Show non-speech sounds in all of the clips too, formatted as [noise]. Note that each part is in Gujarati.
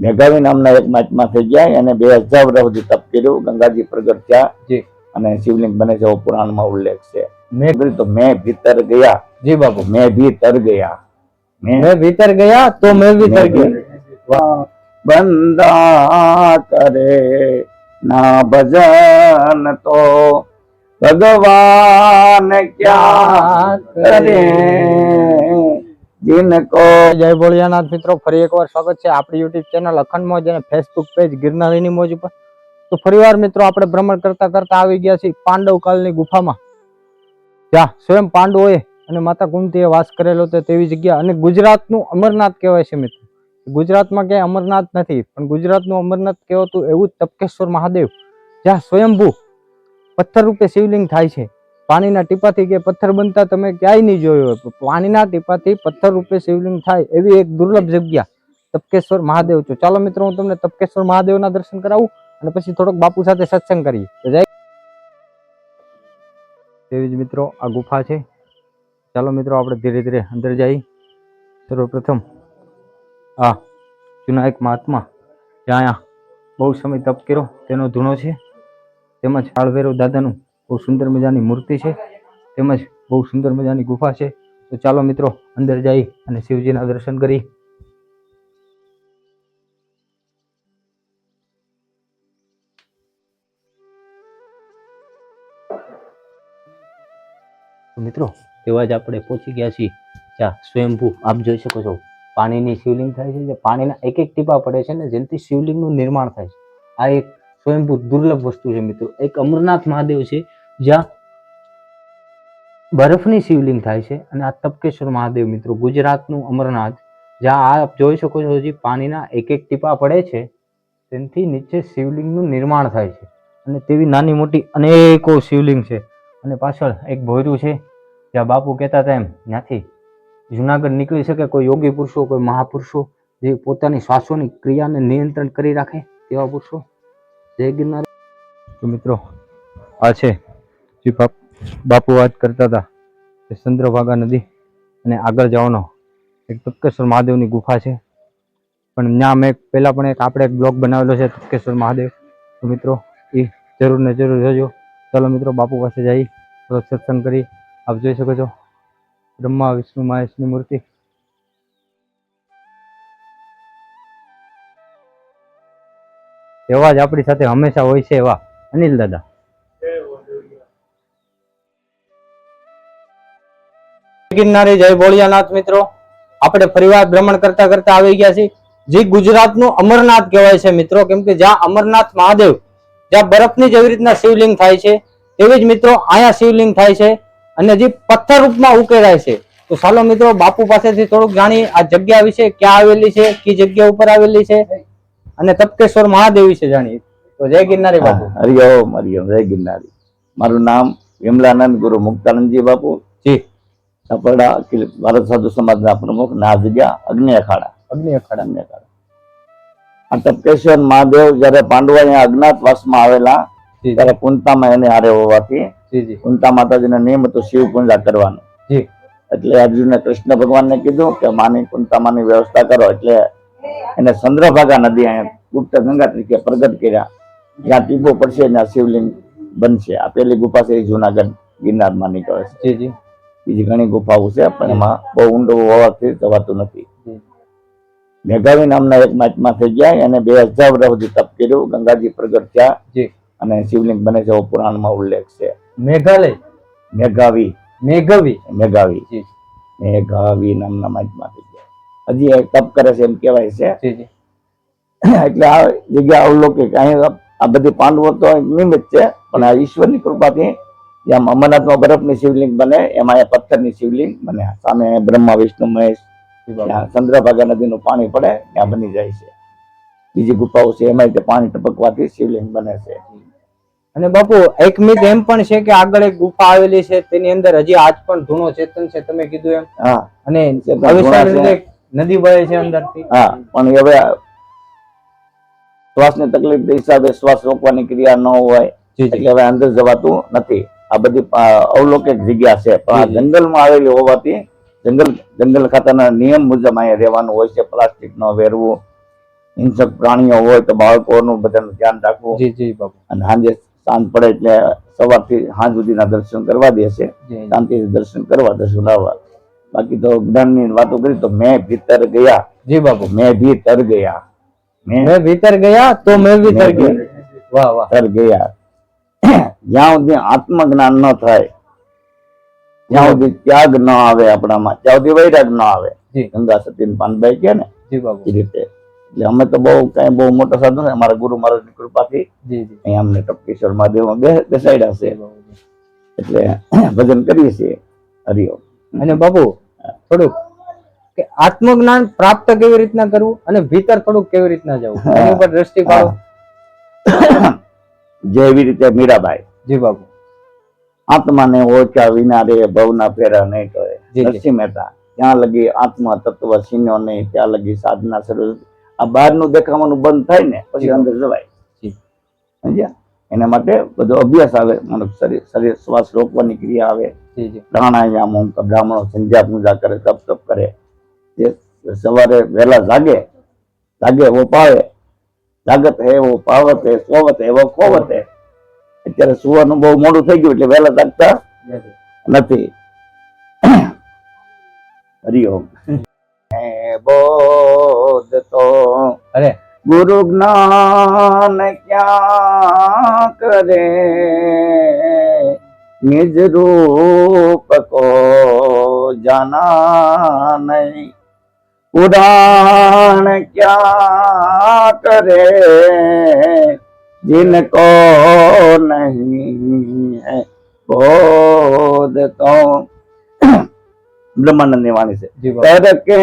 મેઘાવી નામના એક મહાત્મા ગયા અને બે હજાર વર્ષ સુધી તપ કર્યું. ગંગાજી પ્રગટ થયા અને શિવલિંગ બને છે પુરાણમાં ઉલ્લેખ છે. મેં કર્યું તો મેં ભીતર ગયા. જી બાપુ. મેં ભીતર ગયા. મેં ભીતર ગયા તો મેં ભીતર ગયા. બંધા કરે ના ભજન તો ભગવાન ક્યાં કરે? જીને જય ભોળિયાનાથ મિત્રો, ફરી એકવાર સ્વાગત છે આપણી યુટ્યુબ ચેનલ અખંડ મોજ અને ફેસબુક પેજ ગિરનારીની મોજ ઉપર. તો ફરીવાર મિત્રો, આપણે ભ્રમણ કરતા કરતા આવી ગયા છીએ પાંડવ કાળની ગુફામાં. જ્યાં સ્વયં પાંડવોએ અને માતા કુંતીએ વાસ કરેલો હતો તેવી જગ્યા અને ગુજરાતનું અમરનાથ કહેવાય છે મિત્રો. ગુજરાતમાં ક્યાંય અમરનાથ નથી, પણ ગુજરાતનું અમરનાથ કહેવાતું એવું જ તપકેશ્વર મહાદેવ, જ્યાં સ્વયંભૂ પથ્થર રૂપે શિવલિંગ થાય છે. પાણીના ટીપાથી કે પથ્થર બનતા તમે ક્યાંય નહીં જોયો હોય. પાણીના ટીપાથી પથ્થર રૂપે શિવલિંગ થાય એવી એક દુર્લભ જગ્યા. તપકેશ્વર મહાદેવ છું. ચાલો મિત્રો, હું તમને તપકેશ્વર મહાદેવના દર્શન કરાવું અને પછી થોડોક બાપુ સાથે સત્સંગ કરીએ. જય તેવી જ મિત્રો, આ ગુફા છે. ચાલો મિત્રો, આપણે ધીરે ધીરે અંદર જઈએ સર્વપ્રથમ આ જૂના એક મહાત્મા જ્યાં બહુ સમય તપ કર્યો. તેનો ધૂણો છે. તેમજ કાળભૈરવ દાદાનું બહુ સુંદર મજાની મૂર્તિ છે. તેમજ બહુ સુંદર મજાની ગુફા છે. તો ચાલો મિત્રો, અંદર જઈ અને શિવજીના દર્શન કરી. મિત્રો, એવા જ આપણે પહોંચી ગયા છીએ. જ્યાં સ્વયંભૂ, આપ જોઈ શકો છો. પાણીની શિવલિંગ થાય છે. જે પાણીના એક એક ટીપા પડે છે ને, જેનાથી શિવલિંગનું નિર્માણ થાય છે. આ એક સ્વયંભૂ દુર્લભ વસ્તુ છે મિત્રો. એક અમરનાથ મહાદેવ છે. જ્યાં બરફની શિવલિંગ થાય છે અને આ તપકેશ્વર મહાદેવ મિત્રો ગુજરાતનું અમરનાથ, જ્યાં આ આપ જોઈ શકો છો હજી પાણીના એક એક ટીપા પડે છે, તેનાથી નીચે શિવલિંગનું નિર્માણ થાય છે અને તેવી નાની મોટી અનેકો શિવલિંગ છે અને પાછળ એક ભોયરું છે, જ્યાં બાપુ કહેતા હતા એમ, ત્યાંથી જુનાગઢ નીકળી શકે કોઈ યોગી પુરુષો, કોઈ મહાપુરુષો જે પોતાની શ્વાસોની ક્રિયાને નિયંત્રણ કરી રાખે તેવા પુરુષો. જય ગિરનાર. તો મિત્રો, આ છે જે બાપુ વાત કરતા હતા કે ચંદ્રભાગા નદી અને આગળ જવાનો એક તપકેશ્વર મહાદેવની ગુફા છે. પણ ત્યાં મેં પહેલાં પણ એક, આપણે એક બ્લોગ બનાવેલો છે તપકેશ્વર મહાદેવ. તો મિત્રો એ જરૂર ને જરૂર જોજો ચાલો મિત્રો, બાપુ પાસે જઈ થોડોક સત્સંગ કરી. આપ જોઈ શકો છો. બ્રહ્મા, વિષ્ણુ મહેશની મૂર્તિ. એવા જ આપણી સાથે હંમેશા હોય છે એવા અનિલ દાદા. ગિરનારી જય ભોળિયાનાથ મિત્રો. આપણે ફરીવાર ભ્રમણ કરતા કરતા આવી ગયા છીએ. જે ગુજરાતનું અમરનાથ કહેવાય છે મિત્રો કેમ કે જ્યાં અમરનાથ મહાદેવ જ્યાં બરફની જેવી રીતના શિવલિંગ થાય છે તેવી જ મિત્રો અહીંયા શિવલિંગ થાય છે. અને જે પથ્થર રૂપમાં ઉકેલાય છે. તો ચાલો મિત્રો બાપુ પાસેથી થોડુંક જાણી આ જગ્યા વિશે ક્યાં આવેલી છે કઈ જગ્યા ઉપર આવેલી છે અને તપકેશ્વર મહાદેવ વિશે જાણીએ. તો જય ગિરનારી બાપુ. હરિઓમ હરિઓમ જય ગિરનારી. મારું નામ વિમલાનંદ ગુરુ મુક્તાનંદજી બાપુ. જી. અખિલ ભારત સાધુ સમાજના પ્રમુખ ના અગ્નિ અખાડા અગ્નિ અખાડા અગ્નિ અખાડા આ તપકેશ્વર મહાદેવ જયારે પાંડવો અહીંયા અજ્ઞાતવાસમાં આવેલા ત્યારે કુંતામાં એને હારે હોવાથી કુંતા માતાજીને નિયમ હતો શિવ પૂજા કરવાનો. એટલે અર્જુને કૃષ્ણ ભગવાનને કીધું કે માની કુંતામાની વ્યવસ્થા કરો એટલે એને ચંદ્રભાગા નદી અહીંયા ગુપ્ત ગંગા તરીકે પ્રગટ કર્યા. જ્યાં ટીપો પડશે ત્યાં શિવલિંગ બનશે. આ પેલી ગુફા છે જુનાગઢ ગિરનારમાં નીકળે છે. બીજી ઘણી ગુફાઓ છે પણ એમાં બહુ ઊંડો હોવાથી જવાતું નથી. મેઘાવી નામના એક મહાત્મા થઈ ગયા એને બે હજાર વર્ષ સુધી તપ કર્યું. ગંગાજી પ્રગટ થયા અને શિવલિંગ બને છે એવો પુરાણમાં ઉલ્લેખ છે. મેઘાલય. મેઘાવી. મેઘાવી. મેઘાવી. મેઘાવી નામના મહાત્મા થઈ ગયા. હજી તપ કરે છે એમ કહેવાય છે. એટલે આ જગ્યા અવલોકિક અહીં આ બધી પાંડવો તો નિમિત્ત છે પણ આ ઈશ્વરની કૃપાથી જેમ અમરનાથમાં બરફની શિવલિંગ બને એમાં પથ્થરની શિવલિંગ બને. સામે બ્રહ્મા વિષ્ણુ મહેશ ચંદ્રભાગા નદીનું પાણી પડે ત્યાં બની જાય છે. બીજી ગુફાઓ છે એમાં તે પાણી ટપકવાથી શિવલિંગ બને છે. અને બાપુ એક મિત એમ પણ છે કે આગળ એક ગુફા આવેલી છે તેની અંદર હજી આજ પણ ધૂણો ચેતન છે તમે કીધું એમ? હા. અને નદી વહે છે અંદર હા પણ હવે શ્વાસની તકલીફ હિસાબે શ્વાસ રોકવાની ક્રિયા ન હોય એટલે હવે અંદર જવાતું નથી. આ બધી અવલોકિક જગ્યા છે. પણ આ. જંગલમાં આવેલી હોવાથી જંગલ જંગલ ખાતાના નિયમ મુજબ અહીંયા રહેવાનું હોય છે. પ્લાસ્ટિક ન વેરવું. હિંસક પ્રાણીઓ હોય તો બાળકોનું બધાનું ધ્યાન રાખવું. જી જી અને સાંજે સાંજ પડે એટલે સવારથી સાંજ સુધીના દર્શન કરવા દે છે. શાંતિથી દર્શન કરવા દર્શન લાવવા બાકી તો જ્ઞાનની વાતો કરી તો મેં ભીતર ગયા. જી બાપુ. મેં ભીતર ગયા. મેં ભીતર ગયા તો મેં ભીતર ગયા. વાહ વાહ. ગયા. જ્યાં સુધી આત્મજ્ઞાન ન થાય જ્યાં સુધી ત્યાગ ન આવે આપણામાં ત્યાં સુધી વૈરાગ ન આવે ગંગા સતીન પાનભાઈ કે ને એ રીતે. એટલે અમે તો બહુ કઈ બહુ મોટો સાધુ અમારા ગુરુ મહારાજની કૃપાથી અહીંયા અમને ટપકેશ્વર મહાદેવમાં બેસાડ્યા છે. એટલે [clears throat] ભજન કરીએ છીએ હરિઓમ અને બાપુ થોડુંક કે આત્મજ્ઞાન પ્રાપ્ત કેવી રીતના કરવું અને ભીતર થોડુંક કેવી રીતના જવું? એની ઉપર દ્રષ્ટિ પાડો. [coughs] જેવી રીતે મીરાબાઈ. જી બાપુ. આત્માને ઓછા વિના રે ભવના ફેરા નહીં જી. નરસિંહ મહેતા ત્યાં લગી આત્મા તત્વ સીનો નહીં ત્યાં લગી સાધના શરૂ. આ બહારનું દેખાવાનું બંધ થાય ને પછી અંદર જવાય. સમજ્યા? એના માટે બધો અભ્યાસ આવે મતલબ શરીર શરીર શ્વાસ રોકવાની ક્રિયા આવે. પ્રાણાયામ ઓમ બ્રાહ્મણો સંધ્યા પૂજા કરે તપ તપ કરે. જે સવારે વહેલા જાગે જાગે એવો જાગત હે એવો પાવત હે સોવત હે એવો ખોવત હે. અત્યારે સુવાનું બહુ મોડું થઈ ગયું એટલે વહેલા લાગતા નથી. હરિઓમ હે બોધ તો અરે. ગુરુ જ્ઞાન ક્યાં કરે? નિજ રૂપ કો જાના નહીં. उड़ान क्या करे जिनको नहीं है बोध तो ब्रह्मानंद वाणी से कर के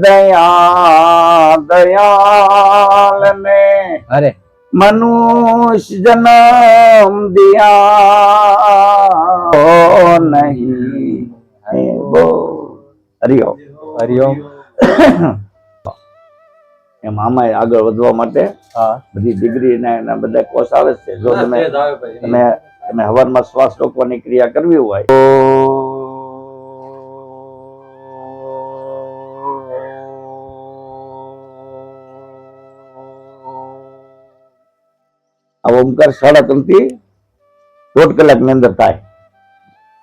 दया दयाल ने अरे मनुष्य जन्म दिया ओ नहीं वो हरिओम हरिओम એમ આમાં આગળ વધવા માટે બધી ડિગ્રી ને એના બધા કોર્સ આવે છે. જો તમે તમે તમે હવારમાં શ્વાસ રોકવાની ક્રિયા કરવી હોય આ ઓમકાર સાડા ત્રણથી દોઢ કલાકની અંદર થાય.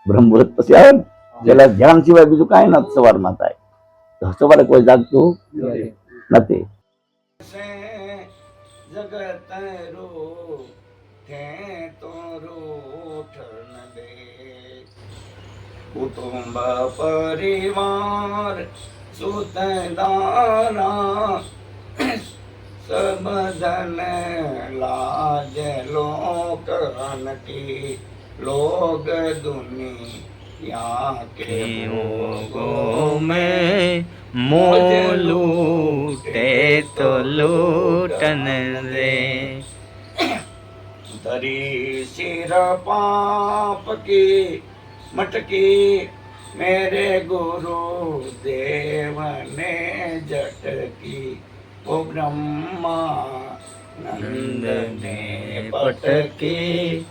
બ્રહ્મ મુહૂર્ત પછી આવે ને. જેલા ધ્યાન સિવાય બીજું કાંઈ નથી સવારમાં થાય. તો સવારે કોઈ જાગતું નથી જગત રૂઠે તો રૂઠ ન દે કુટુંબ પરિવાર સુત દારા સબદન લાજ લોક અનકી લોગ દુનિયા કે गो में મોલૂટે તો લૂટન રે. ધરી શિર પાપ કી મટકી મેરે ગુરુ દેવને જટકી. ઓ બ્રહ્મા નંદને પટકી.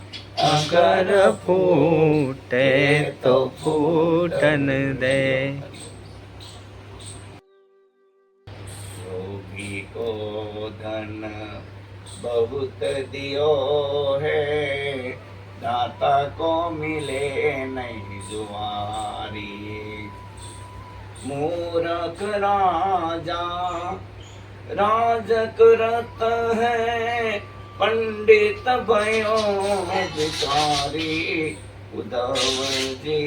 અગર ફૂટે તો ફૂટન દે. धन बहुत दियो है दाता को मिले नहीं जुआरी मूर्ख राजा राज करत है पंडित भयो भिखारी उद्धव जी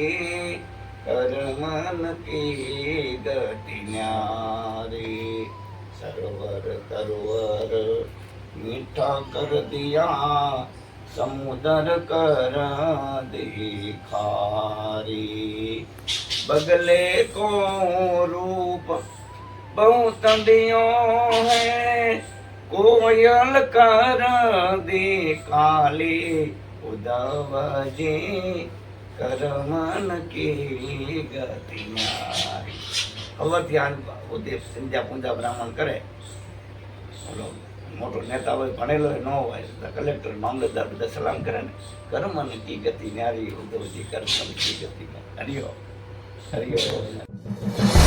कर्मन की गति न्यारी सरोवर सरोवर मीठा कर दिया समुदर कर दिखारी बगले को रूप बहुत दियो है कोयल कर दी काली उदव जी करमन की गतियारी ન્યારી હવે ધ્યાન ઉદય સંધ્યા પૂજા બ્રાહ્મણ કરે. મોટો નેતા હોય, ભણેલો ન હોય કલેક્ટર, મામલતદાર બધા સલામ કરે ને. કર્મન કી ગતિ, ન્યારી ઉદ્ધવજી કર્મન કી ગતિ, હરિયો. હરિયો.